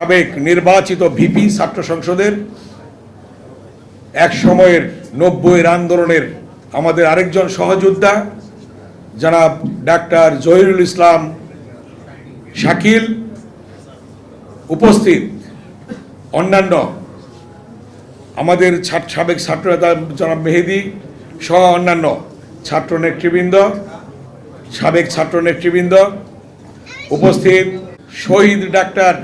সাবেক নির্বাচিত ভিপি ছাত্র সংসদের এক সময়ের নব্বইয়ের আন্দোলনের আমাদের আরেকজন সহযোদ্ধা, জনাব ডাক্তার জহিরুল ইসলাম শাকিল উপস্থিত। অন্যান্য আমাদের সাবেক ছাত্র নেতা জনাব মেহেদি সহ অন্যান্য ছাত্র নেতৃবৃন্দ, সাবেক ছাত্র নেতৃবৃন্দ উপস্থিত। শহীদ ডাক্তার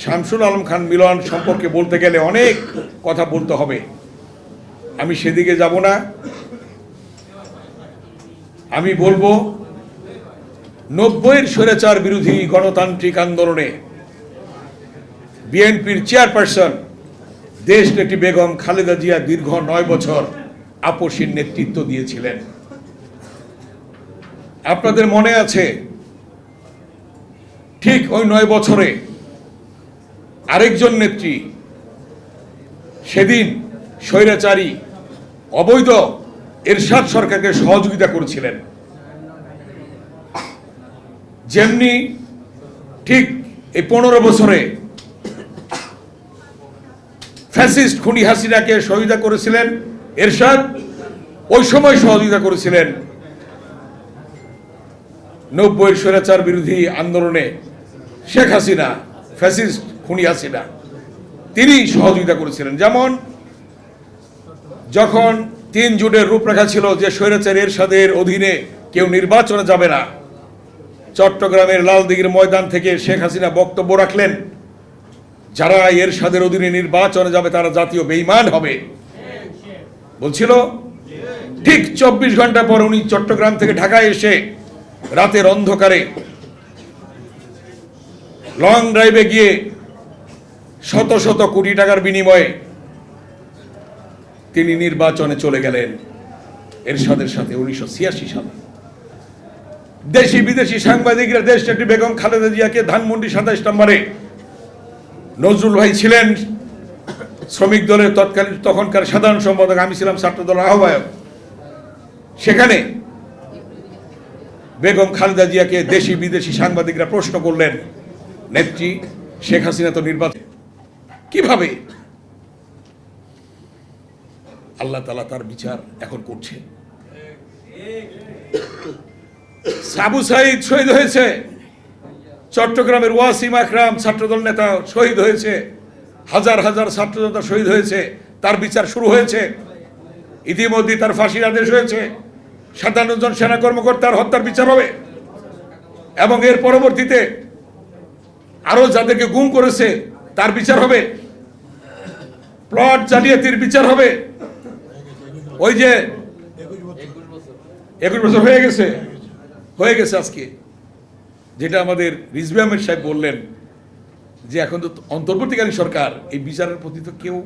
শামসুল আলম খান মিলন সম্পর্কে বলতে গেলে অনেক কথা বলতে হবে। আমি সেদিকে যাব না। আমি বলব, নব্বইয়ের স্বৈরাচার বিরোধী গণতান্ত্রিক আন্দোলনে বিএনপির চেয়ারপারসন দেশ নেত্রী বেগম খালেদা জিয়া দীর্ঘ নয় বছর আপসীর নেতৃত্ব দিয়েছিলেন। আপনাদের মনে আছে, ঠিক ওই নয় বছরে আরেকজন নেত্রী, সেদিন স্বৈরাচারী, অবৈধ এরশাদ সরকারকে সহযোগিতা করেছিলেন। যেমনি ঠিক এই পনেরো বছরে ফ্যাসিস্ট খুনি হাসিনাকে সহযোগিতা করেছিলেন, এরশাদ ওই সময় সহযোগিতা করেছিলেন। নব্বইয়ের স্বৈরাচার বিরোধী আন্দোলনে শেখ হাসিনা ফ্যাসিস্ট খুনি হাসিনা তিনি সহযোগিতা করেছিলেন। যেমন, যখন তিন জুটের রূপরেখা ছিল যে স্বৈরাচার এরশাদের অধীনে কেউ নির্বাচনে যাবে না, চট্টগ্রামের লালদিঘির ময়দান থেকে শেখ হাসিনা বক্তব্য রাখলেন, যারা এরশাদের অধীনে নির্বাচনে যাবে তারা জাতীয় বেইমান হবে। বলছিল, ঠিক চব্বিশ ঘণ্টা পর উনি চট্টগ্রাম থেকে ঢাকায় এসে রাতের অন্ধকারে লং ড্রাইভে গিয়ে শত শত কোটি টাকার বিনিময়ে তিনি নির্বাচনে চলে গেলেন এরশাদের সাথে উনিশশো ছিয়াশি সালে। দেশি বিদেশি সাংবাদিকরা দেশ নেত্রী বেগম খালেদা জিয়াকে ধানমন্ডি সাতাইশ নম্বরে নজরুল ভাই ছিলেন। শ্রমিক দলের তৎকালীন তখনকার সাধারণ সম্পাদক, আমি ছিলাম ছাত্র দলের আহ্বায়ক। সেখানে বেগম খালেদা জিয়াকে দেশি বিদেশি সাংবাদিকরা প্রশ্ন করলেন, নেত্রী, শেখ হাসিনা তো নির্বাচন কীভাবে? আল্লাহ তালা তার বিচার এখন করছে। সাবু সাইদ শহীদ হয়েছে। চট্টগ্রামের ওয়াসিম আকরাম ছাত্রদল নেতা শহীদ হয়েছে। হাজার হাজার ছাত্রনেতা শহীদ হয়েছে। তার বিচার শুরু হয়েছে। ইতিমধ্যে তার ফাঁসির আদেশ হয়েছে। সাতান্ন জন সেনা কর্মকর্তার হত্যার বিচার হবে। এবং এর পরবর্তীতে আরও যাদেরকে গুম করেছে, তার বিচার হবে। প্লট জালিয়াতির বিচার হবে। ওই যে একুশ বছর হয়ে গেছে। হয়ে গেছে আজকে। যেটা আমাদের রিজভি আহমেদ সাহেব বললেন যে এখন তো অন্তর্বর্তীকালীন সরকার, এই বিচারের প্রতি তো কেউ,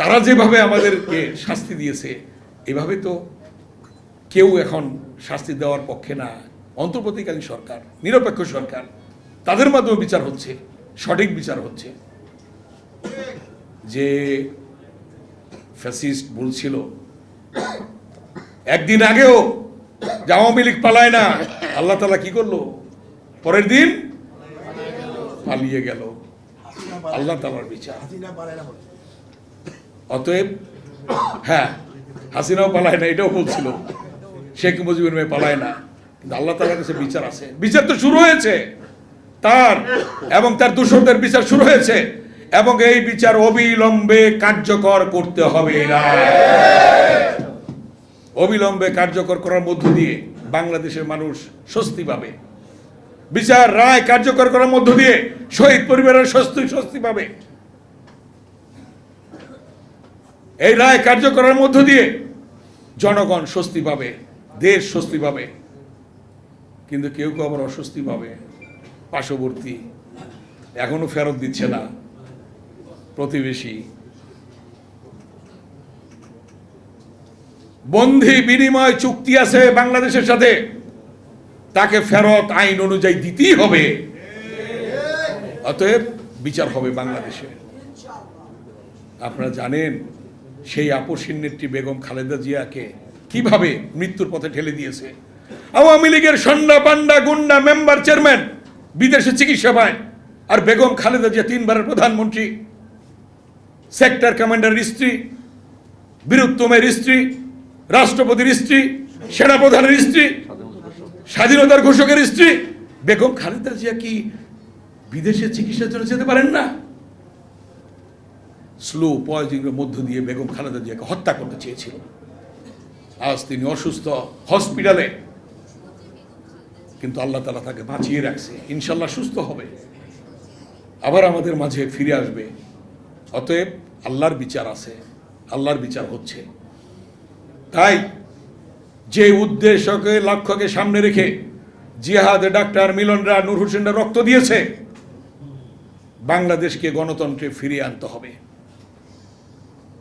তারা যেভাবে আমাদেরকে শাস্তি দিয়েছে, এভাবে তো কেউ এখন শাস্তি দেওয়ার পক্ষে না। অন্তর্বর্তীকালীন সরকার, নিরপেক্ষ সরকার, তাদের মাধ্যমে বিচার হচ্ছে, সঠিক বিচার হচ্ছে। যে ফ্যাসিস্ট বলছিল, একদিন আগেও যে আওয়ামী লীগ পালায় না, আল্লাহ তালা কি করল? পরের দিন পালিয়ে গেল। আল্লাহ তালার বিচার। অতএব হ্যাঁ হাসিনাও পালায় না, এটাও বলছিল। শেখ মুজিবুর মেয়ে পালায় না। কিন্তু আল্লাহ তালার কাছে বিচার আছে। বিচার তো শুরু হয়েছে। তার এবং তার দূষণদের বিচার শুরু হয়েছে। এবং এই বিচার অবিলম্বে কার্যকর করতে হবে না। অবিলম্বে কার্যকর করার মধ্য দিয়ে বাংলাদেশের মানুষ স্বস্তি পাবে। বিচার রায় কার্যকর করার মধ্য দিয়ে শহীদ পরিবারের স্বস্তি স্বস্তি পাবে। এই রায় কার্যকরের মধ্য দিয়ে জনগণ স্বস্তি পাবে, দেশ স্বস্তি পাবে। কিন্তু কেউ কেউ আবার অস্বস্তি পাবে। পার্শ্ববর্তী এখনও ফেরত দিচ্ছে না। প্রতিবেশী। বন্ধি বিনিময় চুক্তি আছে বাংলাদেশের সাথে। তাকে ফেরত আইন অনুযায়ী দিতেই হবে। অতএব বিচার হবে বাংলাদেশে। আপনারা জানেন, সেই আপসীন নেত্রী বেগম খালেদা জিয়াকে কীভাবে মৃত্যুর পথে ঠেলে দিয়েছে? আওয়ামী লীগের সন্ডা পান্ডা গুন্ডা মেম্বার চেয়ারম্যান, বিদেশে চিকিৎসা পায়। আর বেগম খালেদা জিয়া তিনবারের প্রধানমন্ত্রী। সেক্টর কমান্ডারের স্ত্রী বীরুত্তমের স্ত্রী রাষ্ট্রপতির স্ত্রী সেনাপ্রধানের স্ত্রী স্বাধীনতার ঘোষকের স্ত্রী বেগম খালেদা জিয়া কি বিদেশে চিকিৎসার জন্য যেতে পারেন না। স্লো পয়জনের মধ্য দিয়ে বেগম খালেদা জিয়াকে হত্যা করতে চেয়েছিল। আজ তিনি অসুস্থ হসপিটালে কিন্তু আল্লাহ তালা তাকে বাঁচিয়ে রাখছে। ইনশাল্লাহ সুস্থ হবে। আবার আমাদের মাঝে ফিরে আসবে। অতএব আল্লাহর বিচার আছে, আল্লাহর বিচার হচ্ছে। তাই যে উদ্দেশ্যকে, লক্ষ্যকে সামনে রেখে জিহাদ ডাক্তার মিলনরা, নূর হোসেনরা রক্ত দিয়েছে, বাংলাদেশকে গণতন্ত্রে ফিরিয়ে আনতে হবে।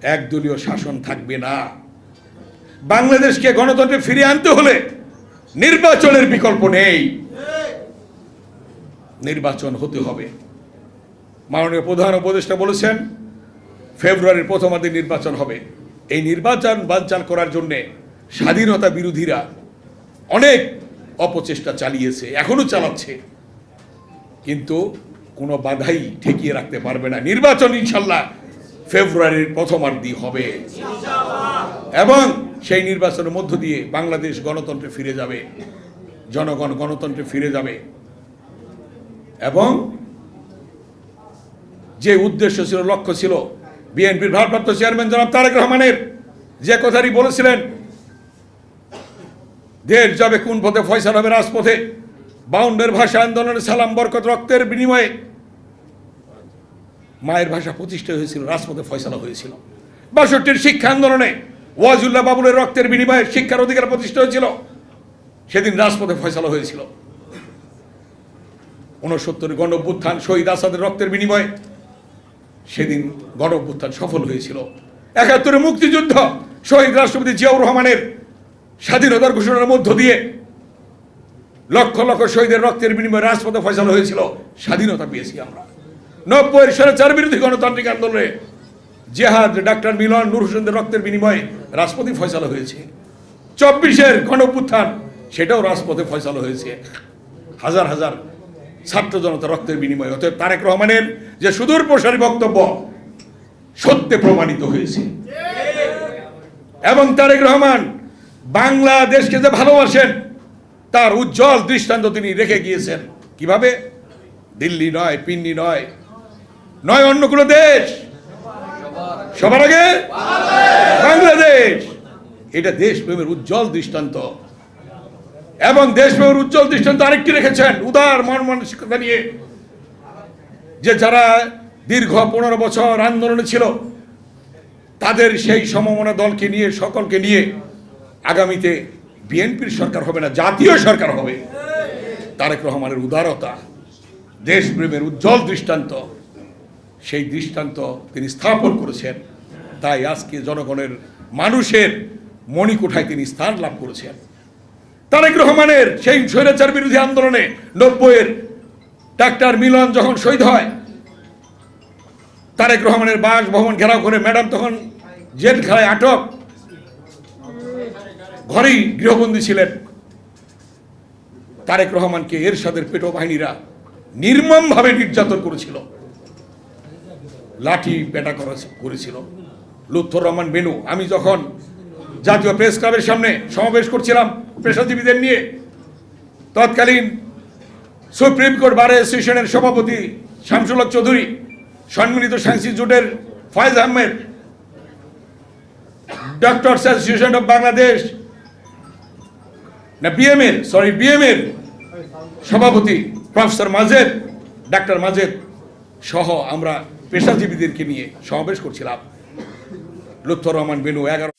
একদলীয় শাসন থাকবে না। বাংলাদেশকে গণতন্ত্রে ফিরিয়ে আনতে হলে নির্বাচনের বিকল্প নেই। নির্বাচন হতে হবে। মাননীয় প্রধান উপদেষ্টা বলেছেন ফেব্রুয়ারির প্রথমার্ধে নির্বাচন হবে। এই নির্বাচন বানচাল করার জন্য স্বাধীনতা বিরোধীরা অনেক অপচেষ্টা চালিয়েছে, এখনও চালাচ্ছে। কিন্তু কোনো বাধাই ঠেকিয়ে রাখতে পারবে না। নির্বাচন ইনশাল্লাহ ফেব্রুয়ারির প্রথম প্রথমার্ধি হবে। এবং সেই নির্বাচনের মধ্য দিয়ে বাংলাদেশ গণতন্ত্রে ফিরে যাবে। জনগণ গণতন্ত্রে ফিরে যাবে। এবং যে উদ্দেশ্য ছিল, লক্ষ্য ছিল বিএনপির ভারপ্রাপ্ত চেয়ারম্যান জনাব তারেক রহমানের যে কথাটি বলেছিলেন, দেশ যাবে কোন পথে ফয়সাল হবে রাজপথে, বাউন্ডের ভাষা আন্দোলনের সালাম, বরকত, রক্তের বিনিময়ে। মায়ের ভাষা প্রতিষ্ঠা হয়েছিল, রাজপথে ফয়সালা হয়েছিল। বাষট্টির শিক্ষা আন্দোলনে ওয়াজুল্লাহ বাবুলের রক্তের বিনিময়ে শিক্ষার অধিকার প্রতিষ্ঠা হয়েছিল। সেদিন রাজপথে ফয়সালা হয়েছিল। উনসত্তর গণ অভ্যুত্থান শহীদ আসাদের রক্তের বিনিময়ে সেদিন গণ অভ্যুত্থান সফল হয়েছিল। একাত্তরে মুক্তিযুদ্ধ, শহীদ রাষ্ট্রপতি জিয়াউর রহমানের স্বাধীনতার ঘোষণার মধ্য দিয়ে লক্ষ লক্ষ শহীদের রক্তের বিনিময়ে রাজপথে ফয়সালা হয়েছিল। স্বাধীনতা পেয়েছি আমরা। নব্বই স্বৈরাচার বিরোধী গণতান্ত্রিক আন্দোলনে জেহাদ, ডাক্তার মিলন নূর হোসেনদের রক্তের বিনিময়ে রাজপথে ফয়সালা হয়েছে। চব্বিশের গণ অভ্যুত্থান সেটাও রাজপথে ফয়সালা হয়েছে। হাজার হাজার ছাত্র জনতা রক্তের বিনিময়ে। অতএব তারেক রহমানের যে সুদূর প্রসারী বক্তব্য, সত্যে প্রমাণিত হয়েছে। এবং তারেক রহমান বাংলাদেশকে যে ভালোবাসেন, তার উজ্জ্বল দৃষ্টান্ত তিনি রেখে গিয়েছেন। কীভাবে? দিল্লি নয় পিন্ডি নয় নয় অন্য কোনো দেশ। সবার আগে? বাংলাদেশ। এটা দেশপ্রেমের উজ্জ্বল দৃষ্টান্ত। এবং দেশপ্রেমের উজ্জ্বল দৃষ্টান্ত আরেকটি রেখেছেন উদার মন মানসিকতা নিয়ে, যে যারা দীর্ঘ পনেরো বছর আন্দোলনে ছিল, তাদের সেই সমমনা দলকে নিয়ে, সকলকে নিয়ে আগামীতে বিএনপির সরকার হবে না, জাতীয় সরকার হবে। তারেক রহমানের উদারতা, দেশপ্রেমের উজ্জ্বল দৃষ্টান্ত, সেই দৃষ্টান্ত তিনি স্থাপন করেছেন। তাই আজকে জনগণের মানুষের মণিকোঠায় তিনি স্থান লাভ করেছেন। তারেক রহমানের সেই স্বৈরাচার বিরোধী আন্দোলনে নব্বইয়ের ডাক্তার মিলন যখন শহীদ হয়, তারেক রহমানের বাসভবন ঘেরাও করে ম্যাডাম তখন জেলখানায় আটক। ঘরেই গৃহবন্দী ছিলেন। তারেক রহমানকে এরশাদের পেটো বাহিনীরা নির্মমভাবে নির্যাতন করেছিল। লাঠি পেটা করা করেছিল। লুৎফর রহমান বেনু, আমি যখন জাতীয় প্রেস ক্লাবের সামনে সমাবেশ করছিলাম পেশাজীবীদের নিয়ে। তৎকালীন সুপ্রিম কোর্ট বার অ্যাসোসিয়েশনের সভাপতি শামসুল চৌধুরী সম্মিলিত সাংসিক জোটের Faiz Ahmed doctors association of Bangladesh, না বিএমএর সরি বিএমএর সভাপতি প্রফেসর মাজেদ, ডাক্তার মাজেদ সহ আমরা পেশাজীবীদেরকে নিয়ে সমাবেশ করছিলাম। লুৎফর রহমান, বেনু, এগারো।